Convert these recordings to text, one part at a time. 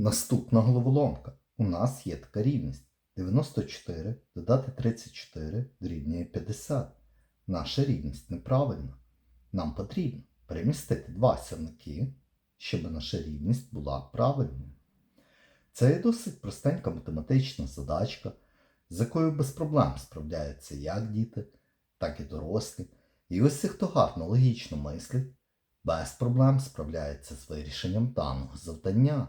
Наступна головоломка. У нас є така рівність. 94 додати 34 дорівнює 50. Наша рівність неправильна. Нам потрібно перемістити два сірники, щоб наша рівність була правильною. Це є досить простенька математична задачка, з якою без проблем справляються як діти, так і дорослі. І ось хто гарно логічно мислить, без проблем справляється з вирішенням даного завдання.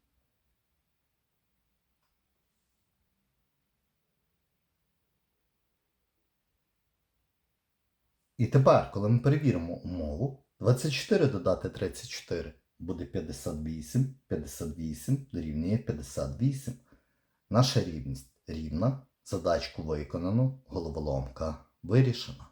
І тепер, коли ми перевіримо умову, 24 додати 34 буде 58, 58 дорівнює 58. Наша рівність рівна, задачку виконано, головоломка вирішена.